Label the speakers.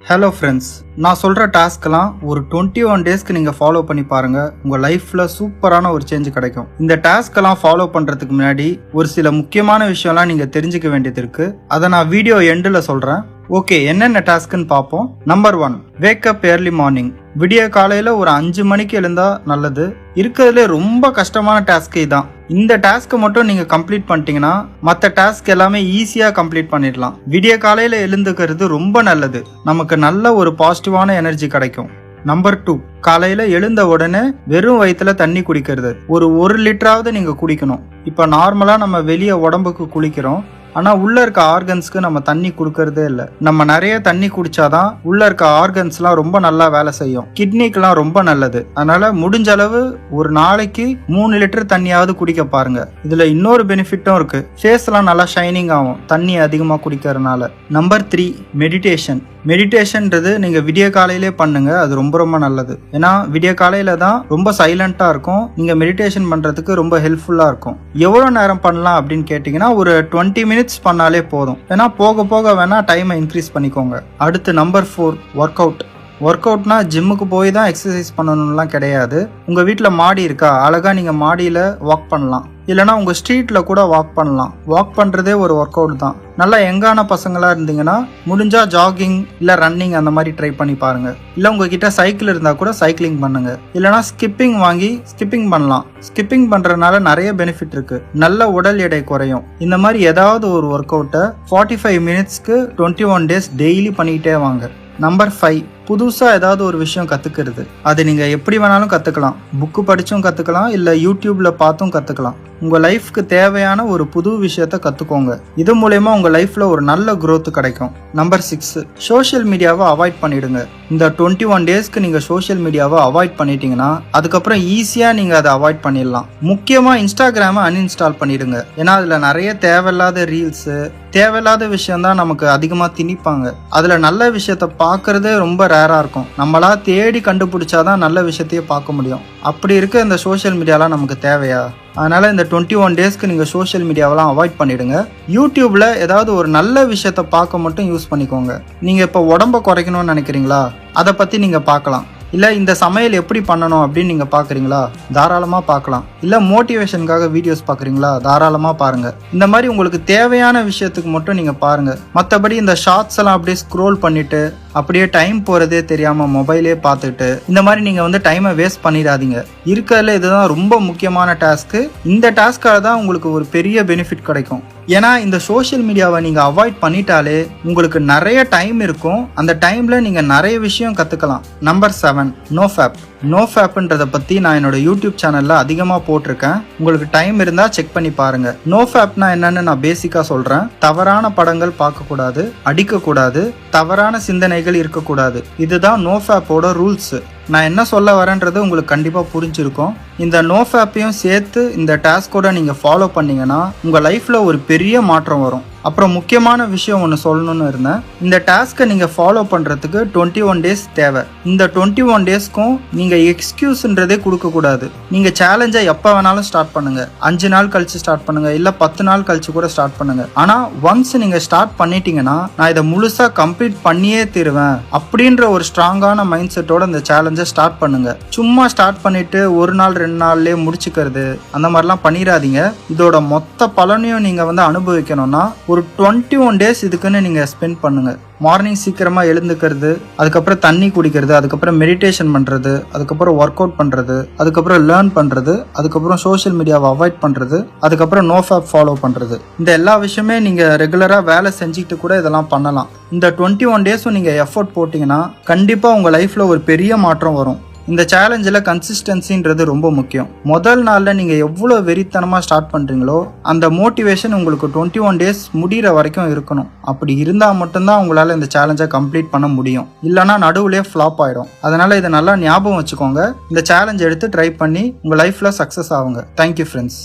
Speaker 1: Hello friends நான் சொல்கிற டாஸ்க்லாம் ஒரு டுவெண்ட்டி ஒன் டேஸ்க்கு நீங்கள் ஃபாலோ பண்ணி பாருங்கள் உங்கள் லைஃப்பில் சூப்பரான ஒரு சேஞ்ச் கிடைக்கும். இந்த டாஸ்க்கெல்லாம் ஃபாலோ பண்ணுறதுக்கு முன்னாடி ஒரு சில முக்கியமான விஷயம்லாம் நீங்கள் தெரிஞ்சுக்க வேண்டியது இருக்குது அதை நான் வீடியோ எண்டில் சொல்கிறேன் ஓகே என்னென்ன டாஸ்க்குன்னு பார்ப்போம் number one wake up early morning விடிய காலையில் ஒரு அஞ்சு மணிக்கு எழுந்தா நல்லது. இருக்கிறதுலே ரொம்ப கஷ்டமான டாஸ்க் இதான். இந்த டாஸ்க்கை மட்டும் நீங்கள் கம்ப்ளீட் பண்ணிட்டீங்கன்னா மற்ற டாஸ்க் எல்லாமே ஈஸியாக கம்ப்ளீட் பண்ணிடலாம். விடிய காலையில் எழுந்துக்கிறது ரொம்ப நல்லது. நமக்கு நல்ல ஒரு பாசிட்டிவான எனர்ஜி கிடைக்கும். நம்பர் டூ காலையில் எழுந்த உடனே வெறும் வயிற்றுல தண்ணி குடிக்கிறது. ஒரு ஒரு லிட்டராவது நீங்கள் குடிக்கணும். இப்போ நார்மலாக நம்ம வெளியே உடம்புக்கு குளிக்கிறோம். ஆனால் உள்ளே இருக்க ஆர்கன்ஸ்க்கு நம்ம தண்ணி கொடுக்கறதே இல்லை. நம்ம நிறைய தண்ணி குடிச்சாதான் உள்ளே இருக்க ஆர்கன்ஸ்லாம் ரொம்ப நல்லா வேலை செய்யும். கிட்னிக்கெலாம் ரொம்ப நல்லது. அதனால் முடிஞ்ச அளவு ஒரு நாளைக்கு மூணு லிட்டர் தண்ணியாவது குடிக்க பாருங்க. இதில் இன்னொரு பெனிஃபிட்டும் இருக்குது ஃபேஸ்லாம் நல்லா ஷைனிங் ஆகும். தண்ணி அதிகமாக குடிக்கிறதுனால. நம்பர் த்ரீ மெடிடேஷன் மெடிடேஷன்ன்றது நீங்கள் விடிய காலையிலே பண்ணுங்க. அது ரொம்ப ரொம்ப நல்லது. ஏன்னா விடிய காலையில தான் ரொம்ப சைலண்ட்டாக இருக்கும். நீங்கள் மெடிடேஷன் பண்ணுறதுக்கு ரொம்ப ஹெல்ப்ஃபுல்லாக இருக்கும். எவ்வளோ நேரம் பண்ணலாம் அப்படின்னு கேட்டிங்கன்னா ஒரு டுவெண்ட்டி மினிட்ஸ் பண்ணாலே போதும். ஏன்னா போக போக வேணால் டைமை இன்க்ரீஸ் பண்ணிக்கோங்க. அடுத்து number four work out work அவுட்னா ஜிம்முக்கு போய் தான் எக்ஸசைஸ் பண்ணணும்லாம் கிடையாது. உங்கள் வீட்டில் மாடி இருக்கா? அழகாக நீங்கள் மாடியில் வாக் பண்ணலாம். இல்லைனா உங்கள் ஸ்ட்ரீட்டில் கூட வாக் பண்ணலாம். வாக் பண்ணுறதே ஒரு ஒர்க் அவுட் தான். நல்லா எங்கான பசங்களாக இருந்தீங்கன்னா முடிஞ்சால் ஜாகிங் இல்லை ரன்னிங் அந்த மாதிரி ட்ரை பண்ணி பாருங்கள் இல்லை உங்ககிட்ட சைக்கிள் இருந்தால் கூட சைக்கிளிங் பண்ணுங்கள் இல்லைனா ஸ்கிப்பிங் வாங்கி ஸ்கிப்பிங் பண்ணலாம். ஸ்கிப்பிங் பண்ணுறதுனால நிறைய பெனிஃபிட் இருக்குது நல்ல உடல் எடை குறையும். இந்த மாதிரி ஏதாவது ஒரு ஒர்க் அவுட்டை ஃபார்ட்டி ஃபைவ் மினிட்ஸ்க்கு டுவெண்ட்டி ஒன் டேஸ் டெய்லி பண்ணிக்கிட்டே வாங்க. நம்பர் ஃபைவ் புதுசாக ஏதாவது ஒரு விஷயம் கற்றுக்கிறது அது நீங்கள் எப்படி வேணாலும் கற்றுக்கலாம் புக்கு படித்தும் கற்றுக்கலாம் இல்லை யூடியூப்பில் பார்த்தும் கற்றுக்கலாம் உங்கள் லைஃப்க்கு தேவையான ஒரு புது விஷயத்த கற்றுக்கோங்க இது மூலயமா உங்கள் லைஃப்பில் ஒரு நல்ல குரோத் கிடைக்கும். நம்பர் சிக்ஸ் சோஷியல் மீடியாவை அவாய்ட் பண்ணிடுங்க. இந்த டுவெண்ட்டி ஒன் டேஸ்க்கு நீங்கள் சோஷியல் மீடியாவை அவாய்ட் பண்ணிட்டீங்கன்னா அதுக்கப்புறம் ஈஸியாக நீங்கள் அதை அவாய்ட் பண்ணிடலாம். முக்கியமாக இன்ஸ்டாகிராமை அன்இன்ஸ்டால் பண்ணிடுங்க. ஏன்னா அதில் நிறைய தேவையில்லாத ரீல்ஸு தேவையில்லாத விஷயம்தான் நமக்கு அதிகமாக திணிப்பாங்க. அதில் நல்ல விஷயத்த பார்க்குறதே ரொம்ப ரேராக இருக்கும். நம்மளா தேடி கண்டுபிடிச்சாதான் நல்ல விஷயத்தையே பார்க்க முடியும். அப்படி இருக்க இந்த சோஷியல் மீடியாலாம் நமக்கு தேவையா? அதனால் இந்த டுவெண்ட்டி ஒன் டேஸ்க்கு நீங்கள் சோஷியல் மீடியாவெல்லாம் அவாய்ட் பண்ணிடுங்க. யூடியூப்பில் ஏதாவது ஒரு நல்ல விஷயத்த பார்க்க மட்டும் யூஸ் பண்ணிக்கோங்க. நீங்கள் இப்போ உடம்ப குறைக்கணும்னு நினைக்கிறீங்களா? அதை பற்றி நீங்கள் பார்க்கலாம். இல்லை இந்த சமையல் எப்படி பண்ணணும் அப்படின்னு நீங்கள் பார்க்குறீங்களா? தாராளமாக பார்க்கலாம். இல்லை மோட்டிவேஷனுக்காக வீடியோஸ் பார்க்குறீங்களா? தாராளமாக பாருங்கள் இந்த மாதிரி உங்களுக்கு தேவையான விஷயத்துக்கு மட்டும் நீங்கள் பாருங்கள் மற்றபடி இந்த ஷார்ட்ஸ் எல்லாம் அப்படியே ஸ்க்ரோல் பண்ணிவிட்டு அப்படியே டைம் போகிறதே தெரியாமல் மொபைலே பார்த்துட்டு இந்த மாதிரி நீங்கள் வந்து டைமை வேஸ்ட் பண்ணிடாதீங்க. இருக்கிறதுல இதுதான் ரொம்ப முக்கியமான டாஸ்க்கு இந்த டாஸ்க்கால் தான் உங்களுக்கு ஒரு பெரிய பெனிஃபிட் கிடைக்கும். ஏன்னா இந்த சோஷியல் மீடியாவை நீங்கள் அவாய்ட் பண்ணிட்டாலே உங்களுக்கு நிறைய டைம் இருக்கும். அந்த டைமில் நீங்கள் நிறைய விஷயம் கற்றுக்கலாம் number seven no fap no ஃபேப்ன்றதை பற்றி நான் என்னோட யூடியூப் சேனலில் அதிகமாக போட்டிருக்கேன். உங்களுக்கு டைம் இருந்தால் செக் பண்ணி பாருங்க. நோ ஃபேப்னா என்னன்னு நான் பேசிக்காக சொல்கிறேன் தவறான படங்கள் பார்க்கக்கூடாது அடிக்கக்கூடாது. தவறான சிந்தனைகள் இருக்கக்கூடாது. இதுதான் நோ ஃபேப்போட ரூல்ஸு. நான் என்ன சொல்ல வரேன்றது உங்களுக்கு கண்டிப்பாக புரிஞ்சிருக்கும். இந்த நோ ஃபேப்பையும் சேர்த்து இந்த டாஸ்கோட நீங்கள் ஃபாலோ பண்ணீங்கன்னா உங்கள் லைஃப்பில் ஒரு பெரிய மாற்றம் வரும். அப்புறம் முக்கியமான விஷயம் ஒன்று சொல்லணும்னு இருந்தேன். இந்த டாஸ்க்கை நீங்கள் ஃபாலோ பண்ணுறதுக்கு டுவெண்ட்டி ஒன் டேஸ் தேவை. இந்த டுவெண்ட்டி ஒன் டேஸ்க்கும் நீங்கள் எக்ஸ்கியூஸ்ன்றதே கொடுக்கக்கூடாது நீங்கள் சேலஞ்சை எப்போ வேணாலும் ஸ்டார்ட் பண்ணுங்கள் அஞ்சு நாள் கழிச்சு ஸ்டார்ட் பண்ணுங்கள் இல்லை பத்து நாள் கழிச்சு கூட ஸ்டார்ட் பண்ணுங்கள் ஆனால் ஒன்ஸ் நீங்கள் ஸ்டார்ட் பண்ணிட்டீங்கன்னா நான் இதை முழுசாக கம்ப்ளீட் பண்ணியே தருவேன். அப்படின்ற ஒரு ஸ்ட்ராங்கான மைண்ட் செட்டோட இந்த சேலஞ்ச் ஸ்டார்ட் பண்ணுங்க. சும்மா ஸ்டார்ட் பண்ணிட்டு ஒரு நாள் ரெண்டு நாள்லயே முடிச்சுக்கிறது அந்த மாதிரிலாம் பண்ணிடாதீங்க இதோட மொத்த பலனையும் நீங்கள் வந்து அனுபவிக்கணும்னா ஒரு டுவெண்ட்டி ஒன் டேஸ் இதுக்குன்னு நீங்கள் ஸ்பெண்ட் பண்ணுங்க. மார்னிங் சீக்கிரமாக எழுந்துக்கிறது அதுக்கப்புறம் தண்ணி குடிக்கிறது அதுக்கப்புறம் மெடிடேஷன் பண்ணுறது அதுக்கப்புறம் ஒர்க் அவுட் பண்ணுறது அதுக்கப்புறம் லேர்ன் பண்ணுறது அதுக்கப்புறம் சோஷியல் மீடியாவை அவாய்ட் பண்ணுறது அதுக்கப்புறம் நோ ஃபேப் ஃபாலோ பண்ணுறது இந்த எல்லா விஷயமே நீங்கள் ரெகுலராக வேலை செஞ்சுக்கிட்டு கூட இதெல்லாம் பண்ணலாம். இந்த டுவெண்ட்டி ஒன் டேஸும் நீங்கள் எஃபோர்ட் போட்டிங்கன்னா கண்டிப்பாக உங்கள் லைஃப்பில் ஒரு பெரிய மாற்றம் வரும். இந்த சேலஞ்சில் கன்சிஸ்டன்சின்றது ரொம்ப முக்கியம். முதல் நாளில் நீங்கள் எவ்வளோ வெறித்தனமாக ஸ்டார்ட் பண்ணுறீங்களோ அந்த மோட்டிவேஷன் உங்களுக்கு டுவெண்ட்டி ஒன் டேஸ் முடிகிற வரைக்கும் இருக்கணும். அப்படி இருந்தால் மட்டும்தான் உங்களால் இந்த சேலஞ்சை கம்ப்ளீட் பண்ண முடியும். இல்லைனா நடுவுலேயே ஃப்ளாப் ஆகிடும் அதனால் இதை நல்லா ஞாபகம் வச்சுக்கோங்க. இந்த சேலஞ்ச் எடுத்து ட்ரை பண்ணி உங்கள் லைஃப்பில் சக்ஸஸ் ஆகுங்க. Thank you friends